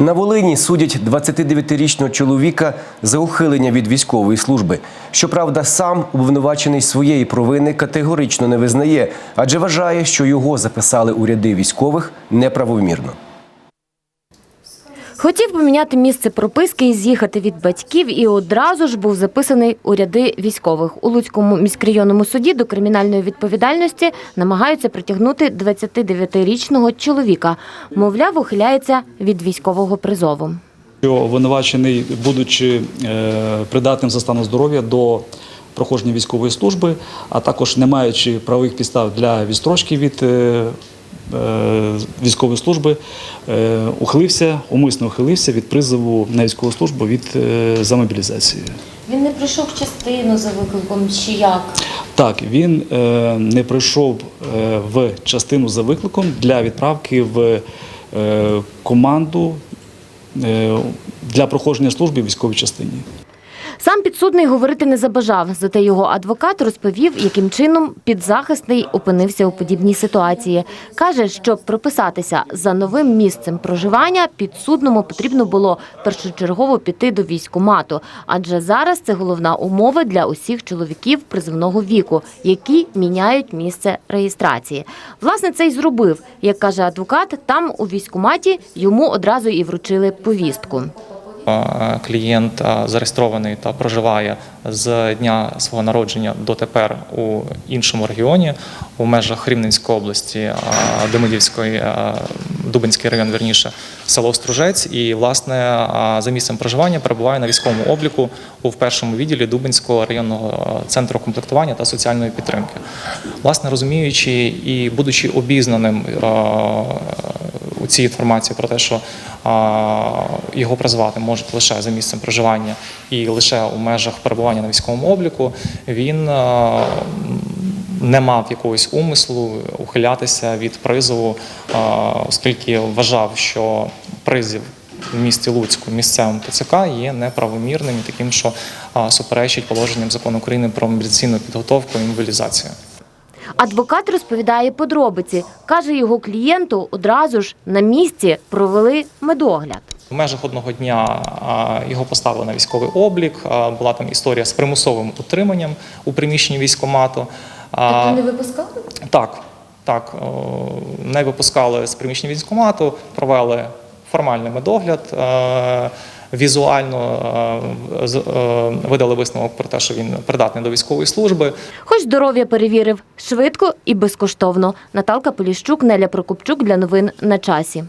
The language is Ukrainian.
На Волині судять 29-річного чоловіка за ухилення від військової служби. Щоправда, сам обвинувачений своєї провини категорично не визнає, адже вважає, що його записали у ряди військових неправомірно. Хотів поміняти місце прописки і з'їхати від батьків, і одразу ж був записаний у ряди військових. У Луцькому міськрайонному суді до кримінальної відповідальності намагаються притягнути 29-річного чоловіка. Мовляв, ухиляється від військового призову. обвинувачений, будучи е, придатним за станом здоров'я до проходження військової служби, а також не маючи правових підстав для відстрочки від е, військової служби, е, ухилився, умисно ухилився від призову на військову службу від е, за мобілізації. Він не прийшов в частину за викликом чи як? Так, він е, не прийшов е, в частину за викликом для відправки в е, команду е, для проходження служби в військовій частині. Сам підсудний говорити не забажав, зате його адвокат розповів, яким чином підзахисний опинився у подібній ситуації. Каже, щоб прописатися за новим місцем проживання, підсудному потрібно було першочергово піти до військкомату, адже зараз це головна умова для усіх чоловіків призовного віку, які міняють місце реєстрації. Власне, це й зробив. Як каже адвокат, там у військкоматі йому одразу і вручили повістку. Клієнт зареєстрований та проживає з дня свого народження дотепер у іншому регіоні у межах Рівненської області, Демидівської, Дубинський район, верніше, село Стружець. І, власне, за місцем проживання перебуває на військовому обліку у першому відділі Дубинського районного центру комплектування та соціальної підтримки. Власне, розуміючи і будучи обізнаним цій інформації про те, що його призвати можуть лише за місцем проживання і лише у межах перебування на військовому обліку, він не мав якогось умислу ухилятися від призову, оскільки вважав, що призів в місті Луцьку місцевим ТЦК є неправомірним і таким, що суперечить положенням закону України про мобілізаційну підготовку і мобілізацію. Адвокат розповідає подробиці. Каже, його клієнту одразу ж на місці провели медогляд. В межах одного дня його поставили на військовий облік. Була там історія з примусовим утриманням у приміщенні військкомату. А, випускали? Так, так. Не випускали з приміщення військкомату, провели формальний медогляд. Візуально е, е, видали висновок про те, що він придатний до військової служби. Хоч здоров'я перевірив швидко і безкоштовно. Наталка Поліщук, Неля Прокопчук для новин на часі.